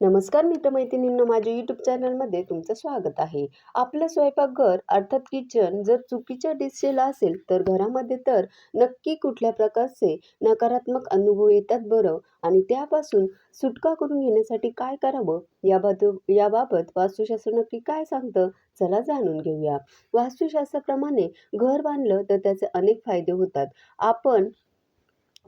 नमस्कार मित्रमैत्रिणींनो माझ्या यूट्यूब चॅनलमध्ये तुमचं स्वागत आहे. आपलं स्वयंपाकघर अर्थात किचन जर चुकीच्या डिशेला असेल तर घरामध्ये तर नक्की कुठल्या प्रकारचे नकारात्मक अनुभव येतात बरं? आणि त्यापासून सुटका करून घेण्यासाठी काय करावं? याबाबत याबाबत वास्तुशास्त्र नक्की काय सांगतं? चला जाणून घेऊया. वास्तुशास्त्राप्रमाणे घर बांधलं तर त्याचे अनेक फायदे होतात. आपण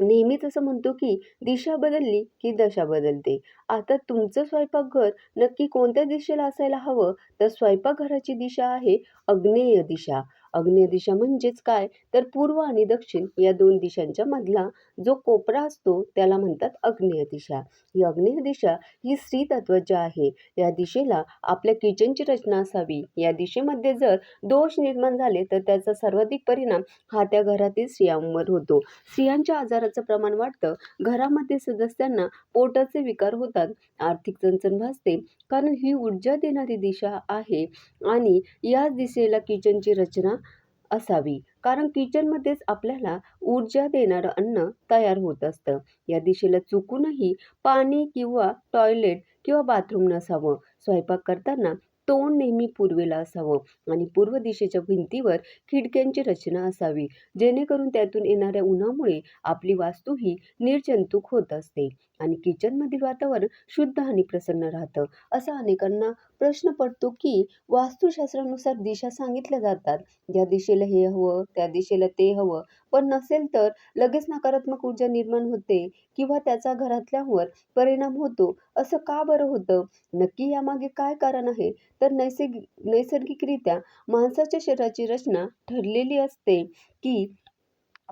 नेहमीच असं म्हणतो की दिशा बदलली की दशा बदलते. आता तुमचं स्वयंपाकघर नक्की कोणत्या दिशेला असायला हवं? तर स्वयंपाकघराची दिशा आहे अग्नेय दिशा. आग्नेय दिशा म्हणजेच काय? तर पूर्व आणि दक्षिण या दोन दिशांच्या मधला जो कोपरा असतो त्याला म्हणतात अग्नेय दिशा. ही अग्नेय दिशा ही स्त्री तत्वाची आहे या दिशेला आपल्या किचनची रचना असावी. या दिशेमध्ये जर दोष निर्माण झाले तर त्याचा सर्वाधिक परिणाम हा त्या घरातील स्त्रियांवर होतो. स्त्रियांच्या आजाराचं प्रमाण वाढतं. घरामध्ये सदस्यांना पोटाचे विकार होतात आर्थिक चणचण भासते कारण ही ऊर्जा देणारी दिशा आहे. आणि याच दिशेला किचनची रचना असावी. कारण किचनमध्येच आपल्याला ऊर्जा देणारं अन्न तयार होत असतं. या दिशेला चुकूनही पाणी किंवा टॉयलेट किंवा बाथरूम नसावं. स्वयंपाक करताना तोंड नेहमी पूर्वेला असावं आणि पूर्व दिशेच्या भिंतीवर खिडक्यांची रचना असावी. जेणेकरून त्यातून येणाऱ्या उन्हामुळे आपली वास्तू ही निर्जंतुक होत असते आणि किचनमधील वातावरण शुद्ध आणि प्रसन्न राहतं. असा अनेकांना प्रश्न पडतो की वास्तुशास्त्रानुसार दिशा सांगितल्या जातात. ज्या दिशेला हे हवं त्या दिशेला ते हवं. पण नसेल तर लगेच नकारात्मक ऊर्जा निर्माण होते. किंवा त्याचा घरातल्यावर परिणाम होतो असं का बरं होतं? नक्की यामागे काय कारण आहे? तर नैसर्गिक नैसर्गिकरित्या माणसाच्या शरीराची रचना ठरलेली असते की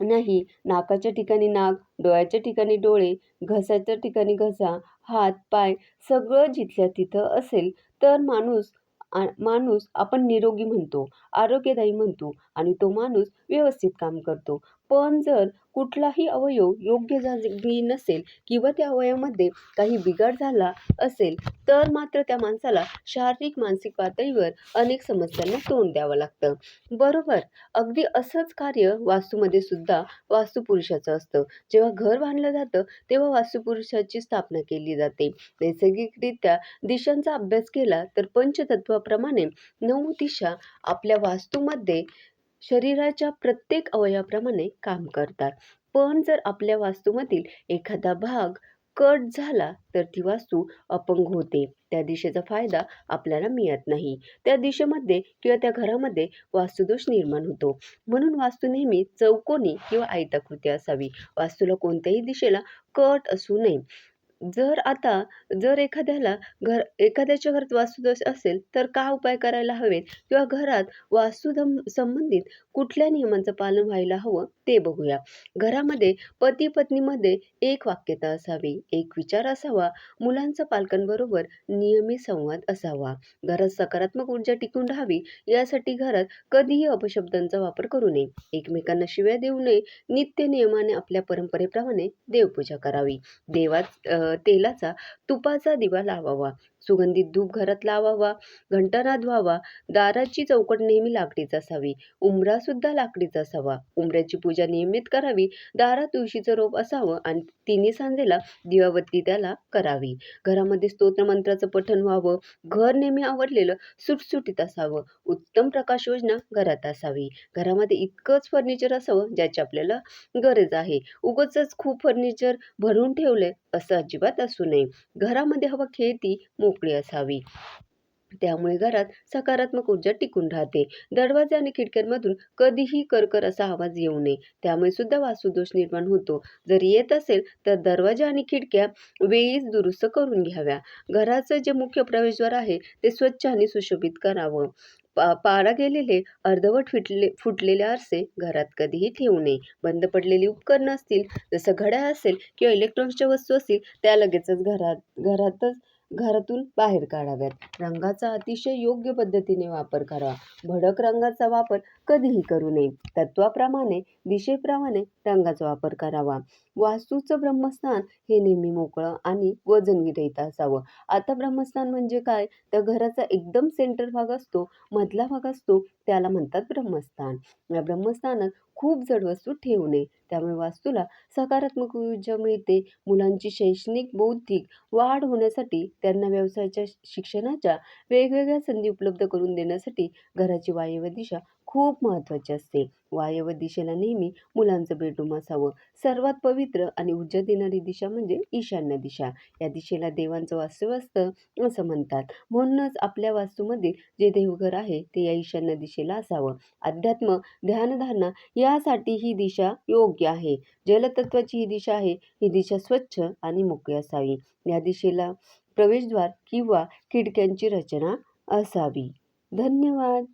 नाही नाकाच्या ठिकाणी नाक डोळ्याच्या ठिकाणी डोळे घसाच्या ठिकाणी घसा हात पाय सगळं जिथल्या तिथं असेल तर माणूस माणूस आपण निरोगी म्हणतो आरोग्यदायी म्हणतो आणि तो माणूस व्यवस्थित काम करतो. पण जर कुठलाही अवयव योग्य जागी नसेल किंवा त्या अवयवामध्ये काही बिघाड झाला असेल तर मात्र त्या माणसाला शारीरिक मानसिक पातळीवर अनेक समस्यांना तोंड द्यावं लागतं. बरोबर अगदी असंच कार्य वास्तूमध्ये सुद्धा वास्तुपुरुषाचं असतं. जेव्हा घर बांधलं जातं तेव्हा वास्तुपुरुषाची स्थापना केली जाते. नैसर्गिकरित्या दिशांचा अभ्यास केला तर पंचतत्वाप्रमाणे नऊ दिशा आपल्या वास्तूमध्ये शरीराच्या प्रत्येक अवयवाप्रमाणे काम करतात. पण जर आपल्या वास्तूमधील एखादा भाग कट झाला तर ती वास्तू अपंग होते. त्या दिशेचा फायदा आपल्याला मिळत नाही. त्या दिशेमध्ये किंवा त्या घरामध्ये वास्तुदोष निर्माण होतो. म्हणून वास्तू नेहमी चौकोनी किंवा आयताकृती असावी. वास्तूला कोणत्याही दिशेला कट असू नये. जर आता जर एखाद्याला घर एखाद्याच्या घरात वास्तुदोष असेल तर का उपाय करायला हवेत? किंवा घरात वास्तुधम संबंधित कुठल्या नियमांचं पालन व्हायला हवं? ते बघूया. घरामध्ये पती पत्नीमध्ये एक वाक्यता असावी एक विचार असावा मुलांचा पालकांबरोबर नियमित संवाद असावा. घरात सकारात्मक ऊर्जा टिकून राहावी यासाठी घरात कधीही अपशब्दांचा वापर करू नये. एकमेकांना शिव्या देऊ नये नित्य नियमाने आपल्या परंपरेप्रमाणे देवपूजा करावी. देवात तेलाचा तुपाचा दिवा लावावा. सुगंधित धूप घरात लावावा. घंटानाद व्हावा. दाराची चौकट नेहमी लाकडीच असावी. उमरासुद्धा लाकडीचा असावा. उंबऱ्याची पूजा नियमित करावी. दारात तुळशीचं रोप असावं आणि तिन्ही सांजेला दिवाबत्ती त्याला करावी. घरामध्ये स्तोत्रमंत्राचं पठण व्हावं. घर नेहमी आवडलेलं सुटसुटीत असावं. उत्तम प्रकाश योजना घरात असावी. घरामध्ये इतकंच फर्निचर असावं ज्याची आपल्याला गरज आहे. उगच खूप फर्निचर भरून ठेवलंय असं अजिबात असू नये. घरामध्ये हवा खेळती मोकळी असावी. त्यामुळे घरात सकारात्मक ऊर्जा टिकून राहते. दरवाजे आणि खिडक्यांमधून कधीही करकर असा आवाज येऊ नये. त्यामुळे सुद्धा वास्तुदोष निर्माण होतो. जर येत असेल तर दरवाजे आणि खिडक्या वेळीच दुरुस्त करून घ्याव्या. घराचं जे मुख्य प्रवेशद्वार आहे ते स्वच्छ आणि सुशोभित करावं. पा गेलेले अर्धवट फिटले फुटलेले आरसे घरात कधीही ठेवू नये. बंद पडलेली उपकरणं असतील जसं घड्याळ असेल किंवा इलेक्ट्रॉनिक्सच्या वस्तू असतील त्या लगेचच घरात घरातच घरातून बाहेर काढाव्यात. रंगाचा अतिशय योग्य पद्धतीने वापर करावा. भडक रंगाचा वापर कधीही करू नये. तत्वाप्रमाणे दिशेप्रमाणे रंगाचा वापर करावा. वास्तूचं ब्रह्मस्थान हे नेहमी मोकळं आणि वजनविरहित असावं. आता ब्रह्मस्थान म्हणजे काय? तर घराचा एकदम सेंटर भाग असतो मधला भाग असतो त्याला म्हणतात ब्रह्मस्थान. या ब्रह्मस्थानात खूप जड वस्तू ठेवू नये त्यामुळे वास्तूला सकारात्मक ऊर्जा मिळते. मुलांची शैक्षणिक बौद्धिक वाढ होण्यासाठी त्यांना व्यवसायाच्या शिक्षणाच्या वेगवेगळ्या संधी उपलब्ध करून देण्यासाठी घराची वायव्य दिशा खूप महत्त्वाची असते. वायव्य दिशेला नेहमी मुलांचं बेडरूम असावं. सर्वात पवित्र आणि ऊर्जा देणारी दिशा म्हणजे ईशान्य दिशा. या दिशेला देवांचं वास्तव्य असतं असं म्हणतात. म्हणूनच आपल्या वास्तूमध्ये जे देवघर आहे ते या ईशान्य दिशेला असावं. अध्यात्म ध्यानधारणा यासाठी ही दिशा योग्य आहे. जलतत्वाची ही दिशा आहे. ही दिशा स्वच्छ आणि मोकळी असावी. या दिशेला प्रवेशद्वार किंवा खिडक्यांची रचना असावी. धन्यवाद.